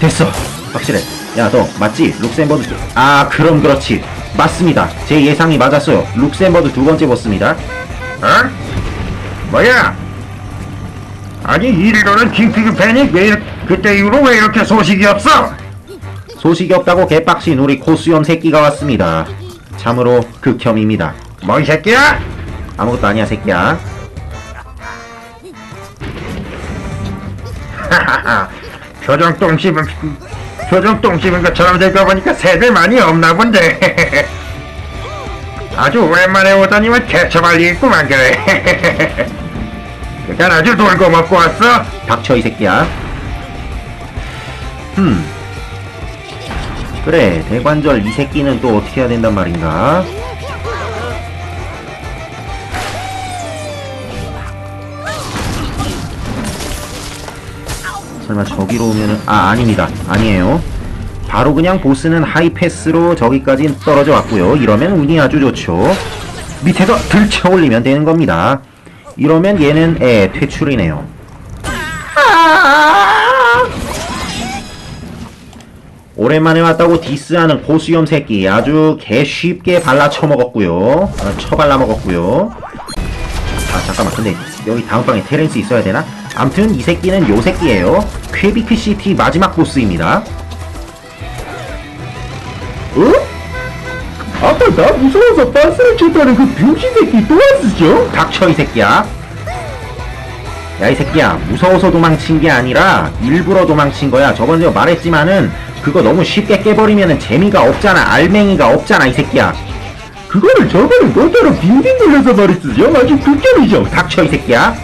됐어 확실해 야 너 맞지? 룩셈버드 두- 아 그럼 그렇지 맞습니다 제 예상이 맞았어요 룩셈버드 두 번째 보스입니다 어? 뭐야? 아니 이리로는 킹피그 패닉 왜 이렇게 그때 이후로 왜 이렇게 소식이 없어? 소식이 없다고 개빡신 우리 코수염 새끼가 왔습니다 참으로 극혐입니다 뭔 새끼야? 아무것도 아니야 새끼야 하하하 표정 똥 씹은 표정 똥 씹은 것처럼 될거 보니까 새들 많이 없나 본데. 아주 오랜만에 오다니만 개처발리 있구만 그래. 그간 아주 놀고 먹고 왔어? 닥쳐 이 새끼야. 흠. 그래 대관절 이 새끼는 또 어떻게 해야 된단 말인가 설마 저기로 오면은 아 아닙니다. 아니에요. 바로 그냥 보스는 하이패스로 저기까지 떨어져 왔고요. 이러면 운이 아주 좋죠. 밑에서 들쳐 올리면 되는 겁니다. 이러면 얘는 에 퇴출이네요. 오랜만에 왔다고 디스하는 고수염 새끼 아주 개 쉽게 발라 쳐먹었고요. 어, 쳐발라 먹었고요. 아 잠깐만. 근데 여기 다음 방에 테렌스 있어야 되나? 암튼 이 새끼는 요 새끼예요 퀘비크 시티 마지막 보스입니다 어? 아까 나 무서워서 빤스를 쳤다는 그 병신 새끼 또 왔으죠? 닥쳐 이 새끼야 야 이 새끼야 무서워서 도망친 게 아니라 일부러 도망친 거야 저번에 말했지만은 그거 너무 쉽게 깨버리면은 재미가 없잖아 알맹이가 없잖아 이 새끼야 그거를 저번에 너처럼 빙빙 돌려서 말했으죠? 아주 극혐이죠? 닥쳐 이 새끼야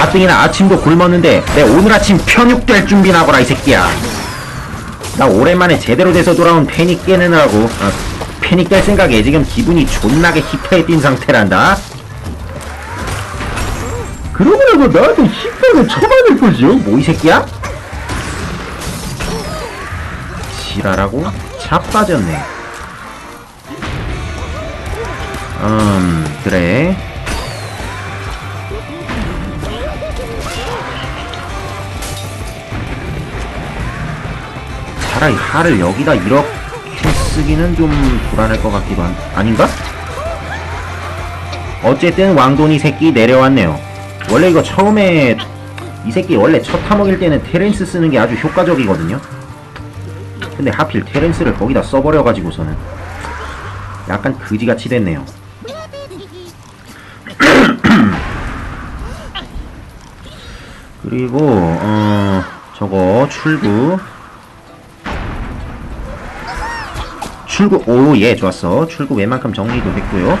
가뜩이나 아침도 굶었는데 내 오늘 아침 편육될 준비나 하거라 이 새끼야 나 오랜만에 제대로 돼서 돌아온 패닉 깨느라고 어, 패닉 깰 생각에 지금 기분이 존나게 히터에 뛴 상태란다 그러고 나서 나한테 힙하게 쳐맞을 거죠? 뭐이 새끼야? 지랄하고 자빠졌네 음 그래 차라리 하를 여기다 이렇게 쓰기는 좀 불안할 것 같기도 한 아닌가? 어쨌든 왕돈이 새끼 내려왔네요. 원래 이거 처음에 이 새끼 원래 첫 타먹일 때는 테렌스 쓰는 게 아주 효과적이거든요. 근데 하필 테렌스를 거기다 써버려가지고서는 약간 그지같이 됐네요. 그리고 어 저거 출구 출구 오 예 좋았어 출구 웬만큼 정리도 됐고요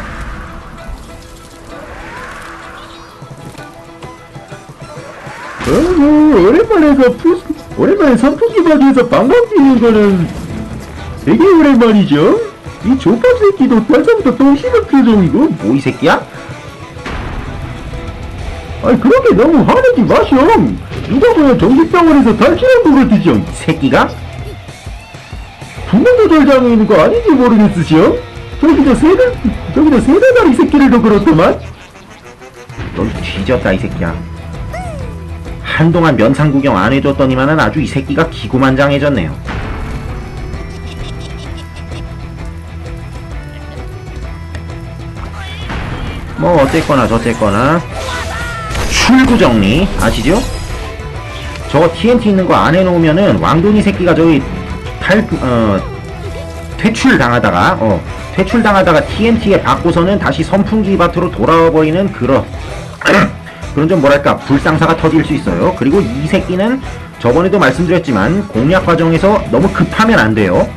어, 오랜만에 그 푸, 오랜만에 선풍기 바지에서 방방 뛰는 거는 되게 오랜만이죠? 이 족밥 새끼도 벌써부터 똥 씹은 표정이고 뭐 이 새끼야? 아니 그렇게 너무 화내지 마셔 누가 보면 정신병원에서 탈출한 것 같으죠 새끼가? 분노조절장애 있는 거 아닌지 모르겠으시오? 저기 저 세달 저기 저 세달다리 새끼들도 그렇더만 넌 뒤졌다 이 새끼야 한동안 면상 구경 안 해줬더니만은 아주 이 새끼가 기고만장해졌네요 뭐 어쨌거나 저쨌거나 출구 정리 아시죠? 저거 TNT 있는 거 안 해놓으면은 왕돈이 새끼가 저기 탈, 어, 퇴출 당하다가, 어, 퇴출 당하다가 TNT에 받고서는 다시 선풍기 밭으로 돌아와 버리는 그런, 그런 좀 뭐랄까, 불상사가 터질 수 있어요. 그리고 이 새끼는 저번에도 말씀드렸지만 공략 과정에서 너무 급하면 안 돼요.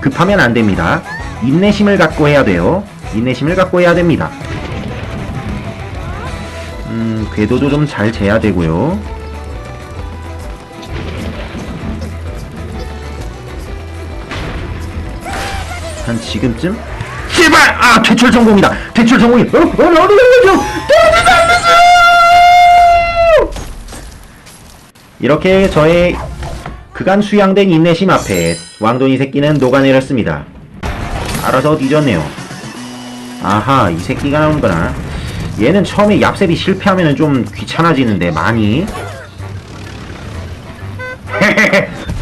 급하면 안 됩니다. 인내심을 갖고 해야 돼요. 인내심을 갖고 해야 됩니다. 음, 궤도도 좀 잘 재야 되고요. 한 지금쯤? 제발! 아, 퇴출 성공이다! 퇴출 성공이! 어? 어! 이렇게 저의 그간 수양된 인내심 앞에 왕돈이 새끼는 녹아내렸습니다. 알아서 뒤졌네요. 아하, 이 새끼가 나오는구나. 얘는 처음에 얍셉이 실패하면 좀 귀찮아지는데, 많이.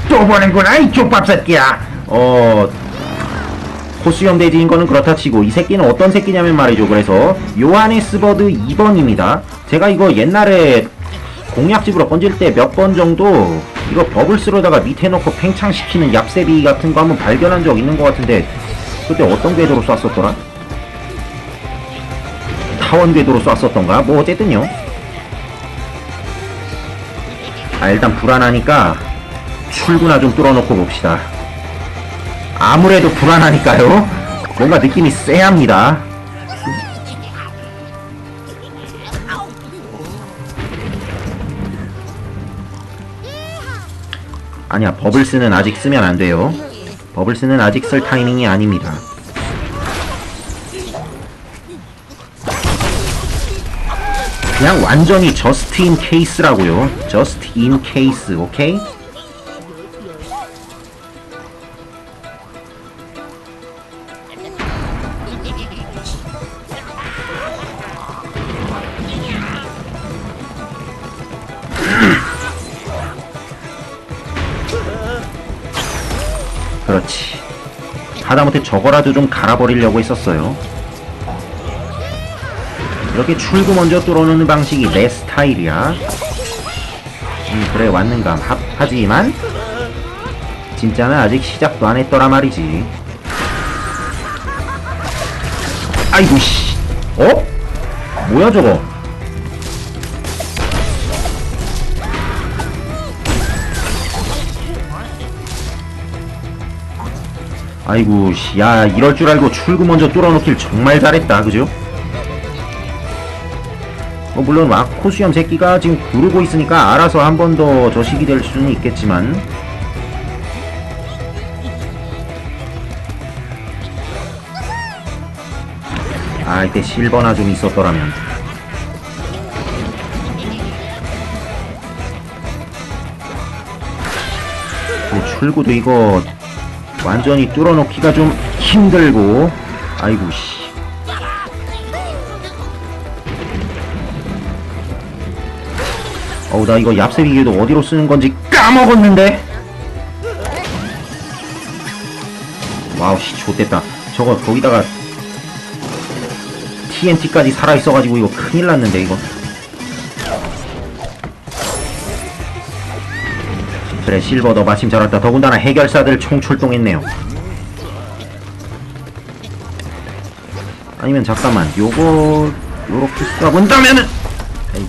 또 보는구나 이 족밥 새끼야 어 코수염 돼지인 거는 그렇다 치고 이 새끼는 어떤 새끼냐면 말이죠 그래서 요하네스버드 2번입니다 제가 이거 옛날에 공약집으로 건질 때 몇 번 정도 이거 버블스로다가 밑에 넣고 팽창시키는 얍세비 같은 거 한번 발견한 적 있는 것 같은데 그때 어떤 궤도로 쐈었더라? 타원 궤도로 쐈었던가? 뭐 어쨌든요 아 일단 불안하니까 출구나 좀 뚫어놓고 봅시다 아무래도 불안하니까요. 뭔가 느낌이 쎄합니다. 아니야, 버블스는 아직 쓰면 안 돼요. 버블스는 아직 쓸 타이밍이 아닙니다. 그냥 완전히 저스트 인 케이스라고요. 저스트 인 케이스, 오케이? 그렇지. 하다못해 저거라도 좀 갈아버리려고 했었어요. 이렇게 출구 먼저 뚫어놓는 방식이 내 스타일이야. 음, 그래, 왔는감. 하, 하지만, 진짜는 아직 시작도 안 했더라 말이지. 아이고, 씨. 어? 뭐야, 저거? 아이고, 씨. 야, 이럴 줄 알고 출구 먼저 뚫어놓길 정말 잘했다, 그죠? 뭐 물론 와코수염 새끼가 지금 구르고 있으니까 알아서 한 번 더 저식이 될 수는 있겠지만 아 이때 실버나 좀 있었더라면 출구도 이거 완전히 뚫어놓기가 좀 힘들고. 아이고 씨. 어우 나 이거 얍새비기도 어디로 쓰는 건지 까먹었는데? 와우 씨 좋됐다. 저거 거기다가 TNT까지 살아있어가지고 이거 큰일 났는데 이거 그래 실버 너 마침 잘 왔다. 더군다나 해결사들 총출동했네요. 아니면 잠깐만 요거 요렇게 쏴본다면은! 에이.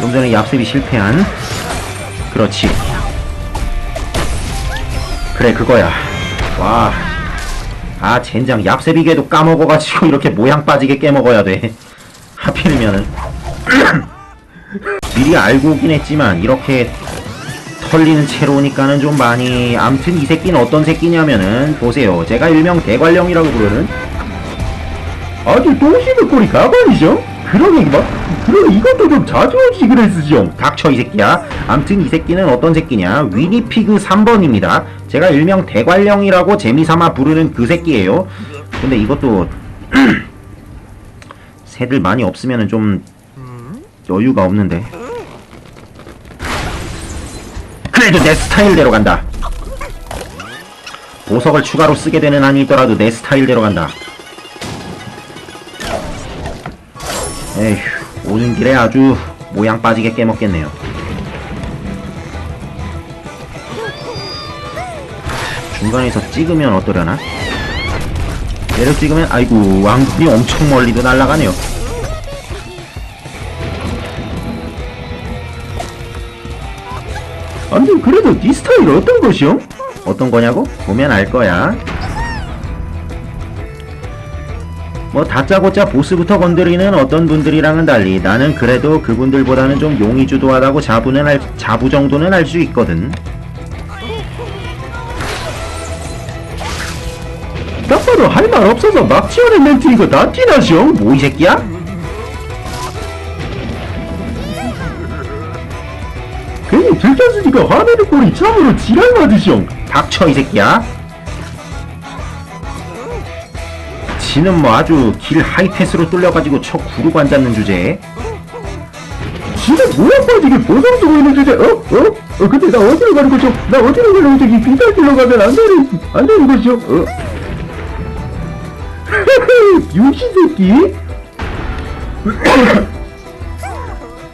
좀 전에 얍습이 실패한? 그렇지 그래 그거야. 와 아 젠장 얍셉이게도 까먹어가지고 이렇게 모양 빠지게 깨먹어야 돼. 하필이면은. 미리 알고 오긴 했지만 이렇게 털리는 채로 오니까는 좀 많이 암튼 이 새끼는 어떤 새끼냐면은 보세요. 제가 일명 대관령이라고 부르는 아주 동시물꼬리 가관이죠? 그러게 막 그러게 이것도 좀 자주 오지 그랬으죠? 닥쳐 이 새끼야. 암튼 이 새끼는 어떤 새끼냐? 위니피그 3번입니다 제가 일명 대관령이라고 재미삼아 부르는 그 새끼예요. 근데 이것도 새들 많이 없으면은 좀 여유가 없는데. 그래도 내 스타일대로 간다. 보석을 추가로 쓰게 되는 한이 있더라도 내 스타일대로 간다. 에휴, 오는 길에 아주 모양 빠지게 깨먹겠네요. 중간에서 찍으면 어떠려나? 내려 찍으면 아이고 왕군이 엄청 멀리도 날아가네요. 아무튼 그래도 네 스타일 어떤 것이요? 어떤 거냐고? 보면 알 거야. 뭐 다짜고짜 보스부터 건드리는 어떤 분들이랑은 달리 나는 그래도 그분들보다는 좀 용이 주도하다고 자부는 할, 자부 정도는 알 수 있거든. 딱 봐도 할 말 없어서 막 지어낸 멘트인 거다 티나죠? 뭐 이 새끼야? 괜히 들켰으니까 화내는 꼴이 참으로 지랄 맞으숑 닥쳐 이 새끼야 지는 뭐 아주 길 하이패스로 뚫려가지고 척 구르고 앉았는 주제에 진짜 뭐야 빠지게 보상 쓰고 있는 주제 어? 어? 어 근데 나 어디로 가는 거죠? 나 어디로 가는 거죠? 이 비탈길로 가면 안 되는 안 되는 거죠? 어? 유시 새끼?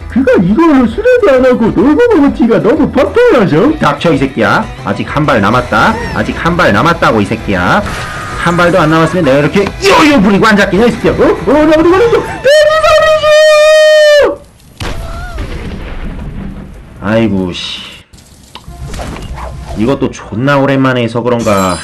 그가 이걸로 수련도 안 하고 놀고 먹은 티가 너무 팍팍하죠? 닥쳐 이 새끼야 아직 한 발 남았다 아직 한 발 남았다고 이 새끼야 한 발도 안 남았으면 내가 이렇게 요요 부리고 앉았겠냐 이 새끼야 어? 어? 나 어디 가는 거? 대리사리죠! 아이고 씨 이것도 존나 오랜만에 해서 그런가